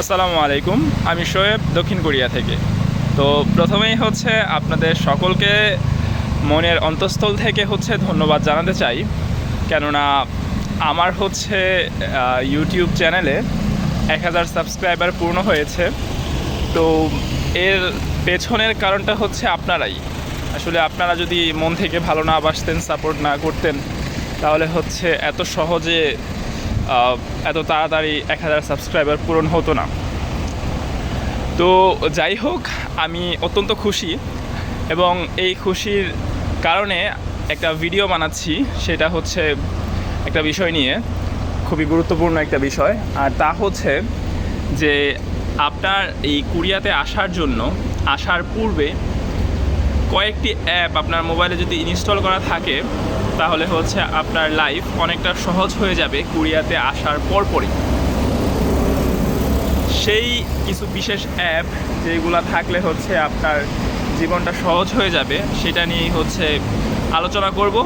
আসসালামু আলাইকুম, আমি শোয়েব দক্ষিণ কোরিয়া থেকে। তো প্রথমেই হচ্ছে আপনাদের সকলকে মনের অন্তঃস্থল থেকে হচ্ছে ধন্যবাদ জানাতে চাই। কেননা আমার হচ্ছে ইউটিউব চ্যানেলে এক হাজার সাবস্ক্রাইবার পূর্ণ হয়েছে। তো এর পেছনের কারণটা হচ্ছে আপনারাই। আসলে আপনারা যদি মন থেকে ভালো না বাসতেন, সাপোর্ট না করতেন, তাহলে হচ্ছে এত সহজে এত তাড়াতাড়ি এক হাজার সাবস্ক্রাইবার পূরণ হতো না। তো যাই হোক, আমি অত্যন্ত খুশি এবং এই খুশির কারণে একটা ভিডিও বানাচ্ছি, সেটা হচ্ছে একটা বিষয় নিয়ে। খুবই গুরুত্বপূর্ণ একটা বিষয়, আর তা হচ্ছে যে আপনার এই কুরিয়াতে আসার জন্য, আসার পূর্বে কয়েকটি অ্যাপ আপনার মোবাইলে যদি ইনস্টল করা থাকে তাহলে হচ্ছে আপনার লাইফ অনেকটা সহজ হয়ে যাবে কোরিয়াতে আসার পরপরই। সেই কিছু বিশেষ অ্যাপ যেগুলো থাকলে হচ্ছে আপনার জীবনটা সহজ হয়ে যাবে, সেটা নিয়েই হচ্ছে আলোচনা করব।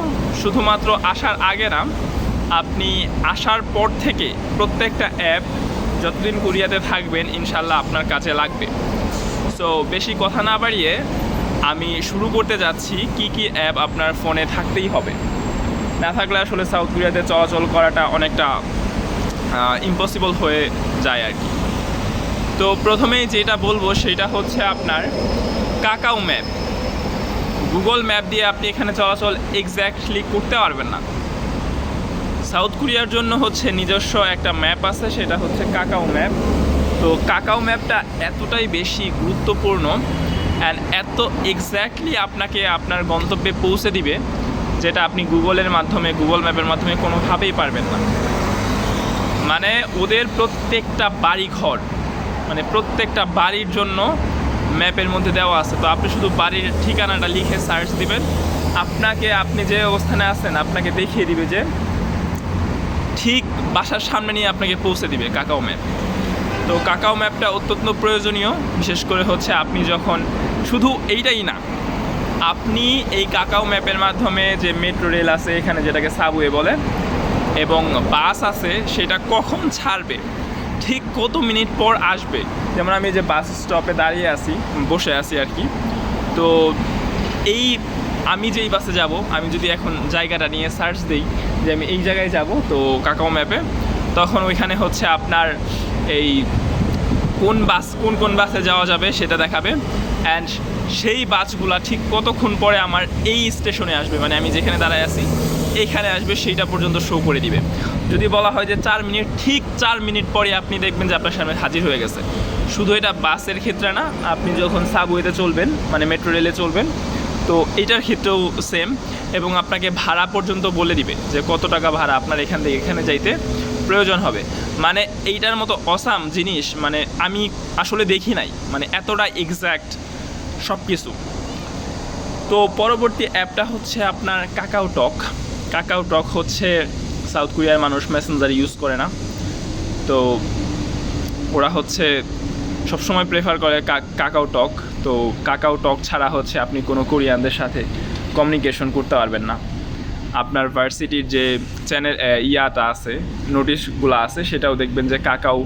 শুধুমাত্র আসার আগে না, আপনি আসার পর থেকে প্রত্যেকটা অ্যাপ যতদিন কোরিয়াতে থাকবেন, ইনশাল্লাহ আপনার কাজে লাগবে। সো বেশি কথা না বাড়িয়ে আমি শুরু করতে যাচ্ছি, কি কি অ্যাপ আপনার ফোনে থাকতেই হবে। না থাকলে আসলে সাউথ কোরিয়াতে চলাচল করাটা অনেকটা ইম্পসিবল হয়ে যায় আর কি। তো প্রথমেই যেটা বলব সেটা হচ্ছে আপনার কাকাও ম্যাপ। গুগল ম্যাপ দিয়ে আপনি এখানে চলাচল এক্স্যাক্টলি করতে পারবেন না। সাউথ কোরিয়ার জন্য হচ্ছে নিজস্ব একটা ম্যাপ আছে, সেটা হচ্ছে কাকাও ম্যাপ। তো কাকাও ম্যাপটা এতটাই বেশি গুরুত্বপূর্ণ অ্যান্ড এত এক্স্যাক্টলি আপনাকে আপনার গন্তব্যে পৌঁছে দিবে যেটা আপনি গুগলের মাধ্যমে, গুগল ম্যাপের মাধ্যমে কোনোভাবেই পারবেন না। মানে ওদের প্রত্যেকটা বাড়ি ঘর মানে প্রত্যেকটা বাড়ির জন্য ম্যাপের মধ্যে দেওয়া আছে। তো আপনি শুধু বাড়ির ঠিকানাটা লিখে সার্চ দিবেন। আপনাকে আপনি যে অবস্থানে আছেন, আপনাকে দেখিয়ে দিবে যে ঠিক বাসার সামনে নিয়ে আপনাকে পৌঁছে দিবে কাকাও ম্যাপ। তো কাকাও ম্যাপটা অত্যন্ত প্রয়োজনীয়। বিশেষ করে হচ্ছে আপনি যখন, শুধু এইটাই না আপনি এই কাকাও ম্যাপের মাধ্যমে যে মেট্রো রেল আছে, এখানে যেটাকে সাবওয়ে বলে, এবং বাস আছে, সেটা কখন ছাড়বে? ঠিক কত মিনিট পর আসবে? যেমন আমি যে বাস স্টপে দাঁড়িয়ে আছি, বসে আছি আর কি। তো এই, আমি যেই বাসে যাব, আমি যদি এখন জায়গাটা নিয়ে সার্চ দিই যে আমি এই জায়গায় যাব, তো কাকাও ম্যাপে, তখন ওইখানে হচ্ছে আপনার এই কোন বাস, কোন কোন বাসে যাওয়া যাবে সেটা দেখাবে। অ্যান্ড সেই বাসগুলা ঠিক কতক্ষণ পরে আমার এই স্টেশনে আসবে? মানে আমি যেখানে দাঁড়ায় আছি এইখানে আসবে, সেইটা পর্যন্ত শো করে দিবে। যদি বলা হয় যে চার মিনিট, ঠিক চার মিনিট পরে আপনি দেখবেন যে আপনার সামনে হাজির হয়ে গেছে। শুধু এটা বাসের ক্ষেত্রে না, আপনি যখন সাবওয়েতে চলবেন মানে মেট্রো রেলে চলবেন, তো এটার ক্ষেত্রেও সেম এবং আপনাকে ভাড়া পর্যন্ত বলে দিবে যে কত টাকা ভাড়া আপনার এখান থেকে এখানে যাইতে প্রয়োজন হবে। মানে এইটার মতো অসাম জিনিস মানে আমি আসলে দেখি নাই। মানে এতটা এক্স্যাক্ট সব কিছু তো পরবর্তী অ্যাপটা হচ্ছে আপনার কাকাও টক। কাকাও টক হচ্ছে সাউথ কোরিয়ার মানুষ, মেসেঞ্জার ইউজ করে না। তো ওরা হচ্ছে সবসময় প্রেফার করে কাকাও টক। তো কাকাও টক ছাড়া হচ্ছে আপনি কোনো কোরিয়ানদের সাথে কমিউনিকেশন করতে পারবেন না। আপনার ভার্সিটির যে চ্যানেল ইয়াটা আছে নোটিশগুলো আছে, সেটাও দেখবেন যে কাকাও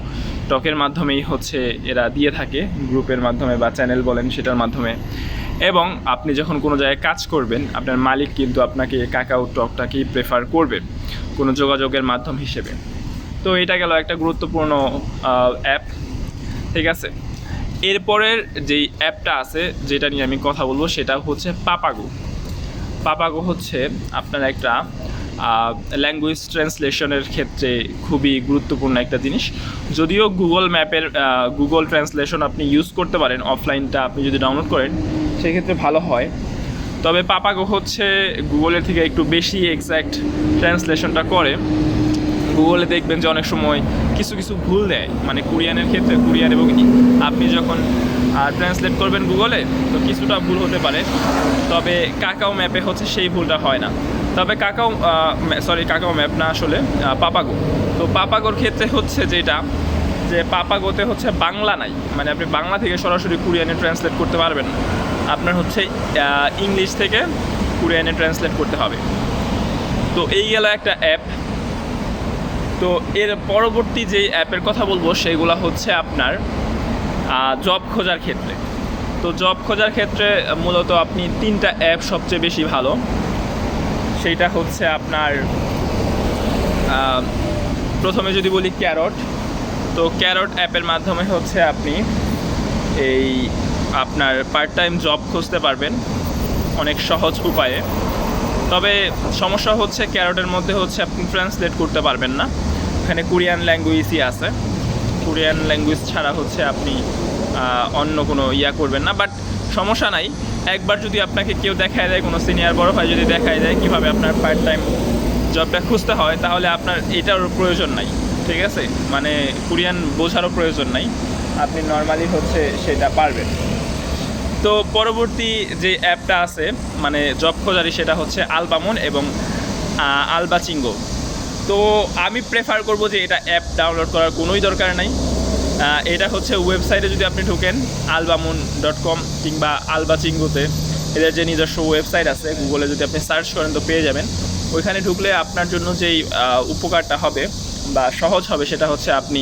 টকের মাধ্যমেই হচ্ছে এরা দিয়ে থাকে, গ্রুপের মাধ্যমে বা চ্যানেল বলেন সেটার মাধ্যমে। এবং আপনি যখন কোনো জায়গায় কাজ করবেন, আপনার মালিক কিন্তু আপনাকে কাকাও, টকটাকেই প্রেফার করবে কোনো যোগাযোগের মাধ্যম হিসেবে। তো এটা গেল একটা গুরুত্বপূর্ণ অ্যাপ ঠিক আছে? এরপরের যেই অ্যাপটা আছে, যেটা নিয়ে আমি কথা বলব, সেটা হচ্ছে পাপাগো পাপাগো হচ্ছে আপনার একটা ল্যাঙ্গুয়েজ ট্রান্সলেশনের ক্ষেত্রে খুবই গুরুত্বপূর্ণ একটা জিনিস। যদিও গুগল ম্যাপের গুগল ট্রান্সলেশন আপনি ইউজ করতে পারেন অফলাইনটা আপনি যদি ডাউনলোড করেন, সেক্ষেত্রে ভালো হয়। তবে পাপাগো হচ্ছে গুগলের থেকে একটু বেশি এক্স্যাক্ট ট্রান্সলেশনটা করে। গুগলে দেখবেন যে অনেক সময় কিছু কিছু ভুল দেয়। মানে কোরিয়ানের ক্ষেত্রে, কোরিয়ান এবং আপনি যখন ট্রান্সলেট করবেন গুগলে তো কিছুটা ভুল হতে পারে। তবে কাকাও ম্যাপে হচ্ছে সেই ভুলটা হয় না। তবে কাকাও সরি কাকাও ম্যাপ না আসলে পাপাগো। তো পাপাগোর ক্ষেত্রে হচ্ছে যেটা, যে পাপাগোতে হচ্ছে বাংলা নাই। মানে আপনি বাংলা থেকে সরাসরি কোরিয়ানে ট্রান্সলেট করতে পারবেন না। আপনার হচ্ছে ইংলিশ থেকে কোরিয়ানে ট্রান্সলেট করতে হবে। তো এই গেল একটা অ্যাপ তো এর পরবর্তী যেই অ্যাপের কথা বলব সেইগুলো হচ্ছে আপনার জব খোঁজার ক্ষেত্রে। তো জব খোঁজার ক্ষেত্রে মূলত আপনি তিনটা অ্যাপ সবচেয়ে বেশি ভালো। সেইটা হচ্ছে আপনার প্রথমে যদি বলি ক্যারট, তো ক্যারট অ্যাপের মাধ্যমে হচ্ছে আপনি এই আপনার পার্ট টাইম জব খুঁজতে পারবেন অনেক সহজ উপায়ে। তবে সমস্যা হচ্ছে ক্যারটের মধ্যে হচ্ছে আপনি ট্রান্সলেট করতে পারবেন না। এখানে কোরিয়ান ল্যাঙ্গুয়েজই আছে। কোরিয়ান ল্যাঙ্গুয়েজ ছাড়া হচ্ছে আপনি অন্য কোনো ইয়া করবেন না। বাট সমস্যা নাই। একবার যদি আপনাকে কেউ দেখায় দেয়, কোনো সিনিয়র বড় ভাই যদি দেখায় দেয় কীভাবে আপনার পার্ট টাইম জবটা খুঁজতে হয়, তাহলে আপনার এটার প্রয়োজন নাই, ঠিক আছে? মানে কোরিয়ান বোঝারও প্রয়োজন নাই, আপনি নর্মালি হচ্ছে সেটা পারবেন। তো পরবর্তী যে অ্যাপটা আছে মানে জব খোঁজারি সেটা হচ্ছে আলবামন এবং আলবাচিঙ্গো তো আমি প্রেফার করব যে এটা অ্যাপ ডাউনলোড করার কোনোই দরকার নাই। এটা হচ্ছে ওয়েবসাইটে যদি আপনি ঢোকেন আলবামুন ডট কম কিংবা আলবাচিঙ্গোতে এদের যে নিজস্ব ওয়েবসাইট আছে গুগলে যদি আপনি সার্চ করেন তো পেয়ে যাবেন। ওইখানে ঢুকলে আপনার জন্য যেই উপকারটা হবে বা সহজ হবে, সেটা হচ্ছে আপনি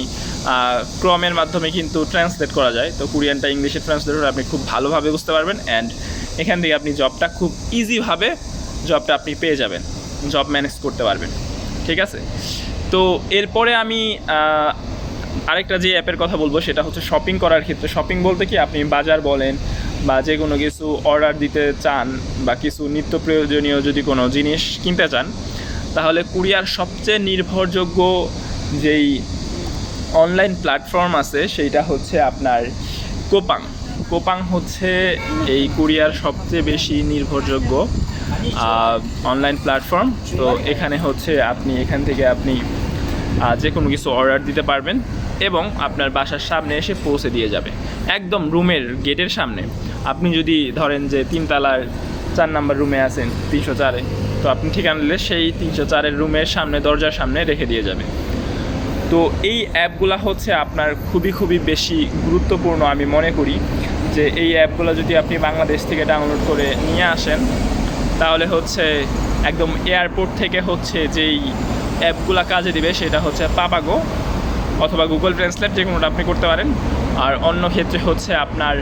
ক্রমের মাধ্যমে কিন্তু ট্রান্সলেট করা যায়। তো কোরিয়ানটা ইংলিশে ট্রান্সলেট করে আপনি খুব ভালোভাবে বুঝতে পারবেন অ্যান্ড এখান থেকে আপনি জবটা খুব ইজিভাবে জবটা আপনি পেয়ে যাবেন। জব ম্যানেজ করতে পারবেন। ঠিক আছে? তো এরপরে আমি আরেকটা যে অ্যাপের কথা বলব, সেটা হচ্ছে শপিং করার ক্ষেত্রে। শপিং বলতে কি, আপনি বাজার বলেন বা যে কোনো কিছু অর্ডার দিতে চান বা কিছু নিত্য প্রয়োজনীয় যদি কোনো জিনিস কিনতে চান, তাহলে কুরিয়ার সবচেয়ে নির্ভরযোগ্য যেই অনলাইন প্ল্যাটফর্ম আছে, সেইটা হচ্ছে আপনার কোপাং কোপাং হচ্ছে এই কুরিয়ার সবচেয়ে বেশি নির্ভরযোগ্য অনলাইন প্ল্যাটফর্ম তো এখানে হচ্ছে আপনি, এখান থেকে আপনি যে কোনো কিছু অর্ডার দিতে পারবেন। এবং আপনার বাসার সামনে এসে পৌঁছে দিয়ে যাবে। একদম রুমের গেটের সামনে। আপনি যদি ধরেন যে তিনতলার চার নাম্বার রুমে আছেন, তিনশো চারে, তো আপনি ঠিকানা দিলে সেই তিনশো চারের রুমের সামনে, দরজার সামনে রেখে দিয়ে যাবে। তো এই অ্যাপগুলো হচ্ছে আপনার খুবই খুবই বেশি গুরুত্বপূর্ণ আমি মনে করি যে এই অ্যাপগুলো যদি আপনি বাংলাদেশ থেকে ডাউনলোড করে নিয়ে আসেন, তাহলে হচ্ছে একদম এয়ারপোর্ট থেকে হচ্ছে যেই অ্যাপগুলো কাজে দিবে, সেটা হচ্ছে পাপাগো অথবা গুগল ট্রান্সলেট যে কোনোটা আপনি করতে পারেন। আর অন্য ক্ষেত্রে হচ্ছে আপনার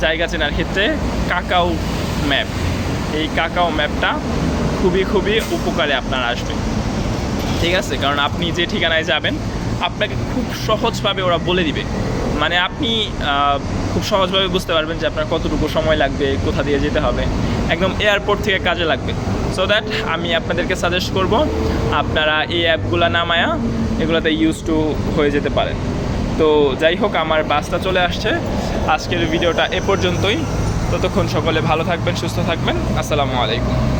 জায়গা চেনার ক্ষেত্রে কাকাও ম্যাপ। এই কাকাও ম্যাপটা খুবই খুবই উপকারে আপনার আসবে। ঠিক আছে? কারণ আপনি যে ঠিকানায় যাবেন, আপনাকে খুব সহজভাবে ওরা বলে দিবে। মানে আপনি খুব সহজভাবে বুঝতে পারবেন যে আপনার কতটুকু সময় লাগবে, কোথা দিয়ে যেতে হবে। একদম এয়ারপোর্ট থেকে কাজে লাগবে। সো দ্যাট আমি আপনাদেরকে সাজেস্ট করব, আপনারা এই অ্যাপগুলো নামায়া এগুলোতে ইউজ টু হয়ে যেতে পারেন। তো যাই হোক, আমার বাসটা চলে আসছে। আজকের ভিডিওটা এ পর্যন্তই। ততক্ষণ সকলে ভালো থাকবেন, সুস্থ থাকবেন। আসসালামু আলাইকুম।